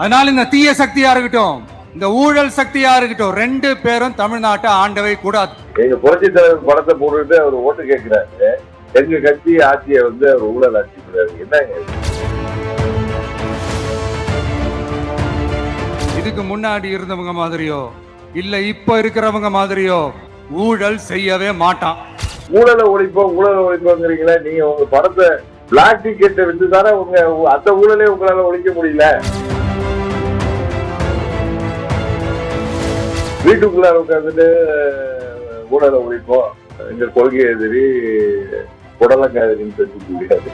அதனால இந்த தீய சக்தியா இருக்கட்டும் இந்த ஊழல் சக்தியா இருக்கட்டும் ரெண்டு பேரும் தமிழ்நாட்டை ஆண்டவை கூடாது. எங்க புரட்சி தலைவர் படத்தை போட்டுட்டு அவர் ஓட்டு கேட்கிறாரு. எங்க கட்சி ஆட்சியை வந்து அவர் ஊழல் ஆட்சி என்னங்க இது? இதுக்கு முன்னாடி இருந்தவங்க மாதிரியோ இல்ல இப்ப இருக்கிறவங்க மாதிரியோ ஊழல் செய்யவே மாட்டான். ஊழலை ஒழிப்போம் ஊழலை ஒழிப்போங்கிறீங்களா நீங்க உங்க படத்தை பிளாக் டிக்கெட்டை வித்து தானே உங்க அந்த ஊழலே உங்களால ஒழிக்க முடியல. வீட்டுக்குள்ளார உட்காந்துட்டு ஊழலை ஒழிப்போம். எங்க கொள்கை எதிரி உடலங்காதிரின்னு தெரிஞ்சுக்க முடியாது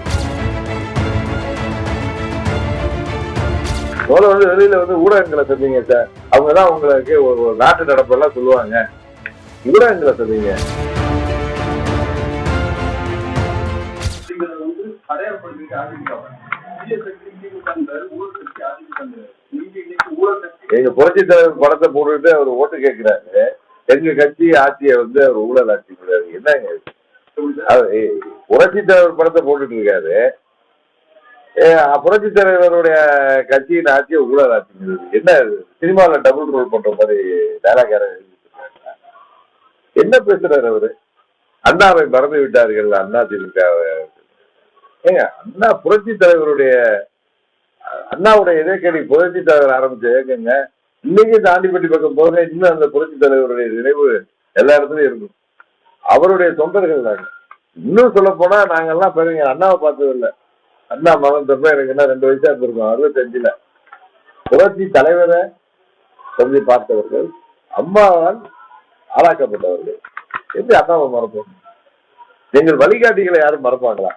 முதல்ல வந்து வெளியில வந்து ஊடகங்களை சொன்னீங்க சார். அவங்க தான் உங்களுக்கு ஒரு நாட்டு நடப்பெல்லாம் சொல்லுவாங்க. ஊடகங்களை சொன்னீங்க எங்க புரட்சி தலைவர் படத்தை போட்டுட்டு அவர் ஓட்டு கேட்கிறாரு எங்க கட்சி ஆட்சியை வந்து அவர் ஊழல் ஆட்சி பண்றாரு என்னங்க புரட்சி தலைவர் படத்தை போட்டுட்டு இருக்காரு. ஏ, புரட்சி தலைவருடைய கட்சியின் ஆட்சியை ஊழல் ஆட்சி என்ன சினிமாவில் டபுள் ரோல் பண்ற மாதிரி டேலாக்கார என்ன பேசுறாரு அவரு? அண்ணாவை மறந்து விட்டார்கள் அண்ணா திமுக ஏங்க அண்ணா புரட்சி தலைவருடைய அண்ணாவுடைய இதே கேள்வி புரட்சி தலைவர் ஆரம்பிச்ச இயக்கங்க இன்னைக்கு தாண்டிப்பட்டி பக்கம் போக இன்னும் அந்த புரட்சி தலைவருடைய நினைவு எல்லா இடத்துலயும் இருக்கும். அவருடைய தொண்டர்கள் நாங்க இன்னும் சொல்ல போனா நாங்கெல்லாம் பெருங்க அண்ணாவை பார்த்தது இல்ல. அண்ணா மகன் தப்ப எனக்கு என்ன ரெண்டு வயசா இருந்திருக்கோம். அறுபத்தஞ்சுல. புரட்சி தலைவரை சொல்லி பார்த்தவர்கள் அம்மாவால் ஆளாக்கப்பட்டவர்கள். எப்படி அண்ணாவை மறப்போம்? எங்கள் வழிகாட்டிகளை யாரும் மறப்பாங்களா?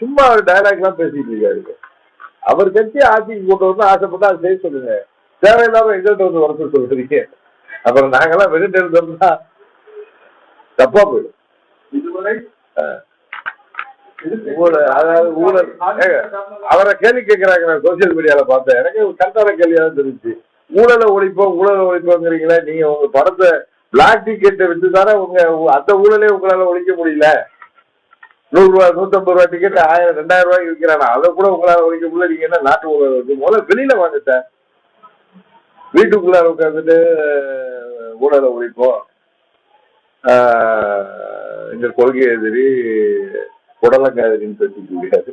சும்மா அவர் டயலாக் எல்லாம் பேசிட்டு இருக்காரு அவர் கட்சி ஆட்சிக்கு கொண்டு வந்து ஆசைப்பட்டா அதை செய்ய சொல்லுங்க. தேவையில்லாம எங்கள்கிட்ட வந்து வரத்து சொல்றீங்க அப்புறம் நாங்கெல்லாம் வெளியிட்டு இருந்தோம்னா தப்பா போயிடும். இதுவரை அவரை கேள்வி கேட்கிறாங்க நான் சோசியல் மீடியால பார்த்தேன். எனக்கு கரெக்டான கேள்வியா தான் தெரிஞ்சு ஊழலை ஒழிப்போம் ஊழலை ஒழிப்போங்கிறீங்களா நீங்க உங்க படத்தை பிளாக் டிக்கெட்டை வித்து தானே உங்க அந்த ஊழலே உங்களால ஒழிக்க முடியல. நூறு ரூபாய் நூத்தம்பது ரூபாய் டிக்கெட் ஆயிரம் ரெண்டாயிரம் ரூபாய்க்கு விற்கிறானா அதை கூட உங்களால் வைக்க முடியல. நீங்க என்ன நாட்டு ஊழல் முதல்ல வெளியில வாங்க சார் வீட்டுக்குள்ளார உட்காந்துட்டு ஊழலை ஒழிப்போம். இந்த கொள்கை எதிரி உடலங்காதிரின்னு பேசிக்க முடியாது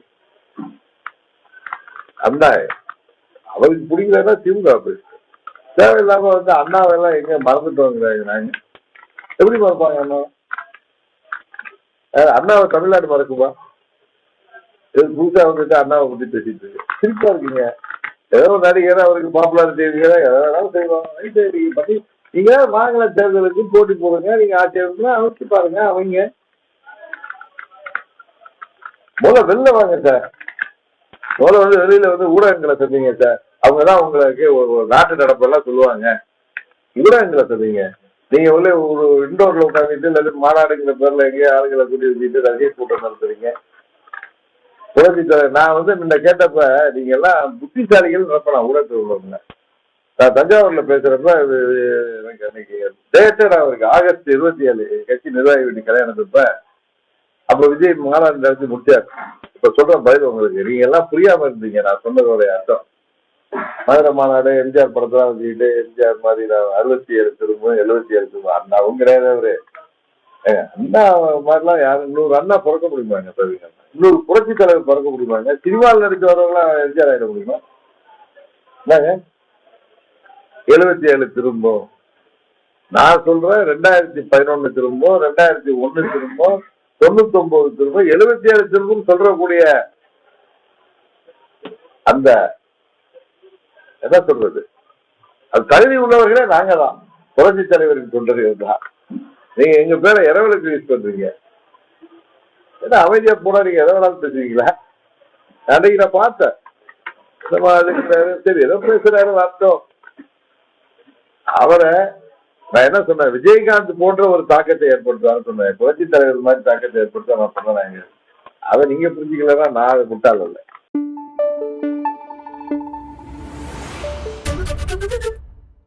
அண்ணா அவருக்கு பிடிக்கலன்னா திமுக பேசு தேவையில்லாம வந்து அண்ணாவெல்லாம் எங்க மறந்துட்டு வாங்குறாங்க நாங்க. எப்படி மறப்பாங்க அண்ணா? அண்ணாவை தமிழ்நாடு மறக்குமா? புதுசா வந்துட்டு அண்ணாவை பத்தி பேசிட்டு இருக்கு சிரிப்பா இருக்கீங்க. ஏதோ நடிகர் அவருக்கு பாப்புலாரிட்டி இருக்கிற எதை வேணாலும் நீங்க பண்ணி மாநில தேர்தலுக்கு போட்டி போடுங்க நீங்க ஆட்சி இருந்தா அமைச்சு பாருங்க அவங்க. முதல்ல வெளில வாங்க சார். முதல்ல வந்து வெளியில வந்து ஊடகங்களை சொன்னீங்க சார். அவங்க தான் உங்களுக்கு ஒரு ஒரு நாட்டு நடப்பெல்லாம் சொல்லுவாங்க. ஊடகங்களை சொன்னீங்க நீங்க உள்ள ஒரு இண்டோர்ல உட்காந்துட்டு இல்லை மாநாடுங்கிற பேர்ல எங்கேயோ ஆளுங்களை கூட்டி வச்சுட்டு ரசிகர் கூட்டம் நடத்துறீங்க. புரட்சி நான் வந்து முன்ன கேட்டப்ப நீங்க எல்லாம் புத்திசாலிகள் நினைப்பலாம் ஊடகத்தில் உள்ளவங்க. நான் தஞ்சாவூர்ல பேசுறப்ப இது எனக்கு அன்னைக்கு டேட்டே நான் இருக்கு. ஆகஸ்ட் இருபத்தி ஏழு கட்சி நிர்வாகி வீட்டு கல்யாணத்தப்ப. அப்ப விஜய் மாநாடு நடத்தி முடிச்சார். இப்ப சொல்ற பதில் உங்களுக்கு. நீங்க எல்லாம் புரியாம இருந்தீங்க. நான் சொன்னதோடைய அர்த்தம். மதுரை மாநாடு எம்ஜிஆர் படத்தெல்லாம் வச்சுக்கிட்டு எம்ஜிஆர் மாதிரி நான் அறுபத்தி ஏழு திரும்ப எழுபத்தி ஏழு திரும்ப அண்ணாவும் கிடையாது அவரு. அண்ணா மாதிரிலாம் யாரும் இன்னொரு அண்ணா பிறக்க முடியுமாங்க தவிர இன்னொரு புரட்சி தலைவர் பிறக்க முடியுமாங்க? சினிமாவில் நடிக்க எம்ஜிஆர் ஆயிட முடியுமா? என்னங்க? எழுபத்தி ஏழு திரும்பும் நான் சொல்றேன் ரெண்டாயிரத்தி பதினொன்னு திரும்பும் ரெண்டாயிரத்தி ஒண்ணு திரும்பும் தொண்ணூத்தி ஒன்பது திரும்பும் எழுபத்தி ஏழு திரும்பும் சொல்றக்கூடிய அந்த என்ன சொல்றது? அது தகுதி உள்ளவர்களே நாங்க தான். புரட்சி தலைவரின் தொண்டர்கள் தான் நீங்க எங்க பேரை இரவலுக்கு யூஸ் பண்றீங்க? ஏன்னா அமைதியா போனா நீங்க எதை வேணாலும் பேசுவீங்களா? அன்னைக்கு நான் பார்த்தேன். அதுக்கு மாதிரி சரி ஏதோ பேசுறாரு அர்த்தம். அவரை நான் என்ன சொன்னேன்? விஜயகாந்த் போன்ற ஒரு தாக்கத்தை ஏற்படுத்துவான்னு சொன்னேன். புரட்சி தலைவர் மாதிரி தாக்கத்தை ஏற்படுத்த நான் சொன்னேன். அதை நீங்க புரிஞ்சுக்கலன்னா நான் முட்டாள் இல்லை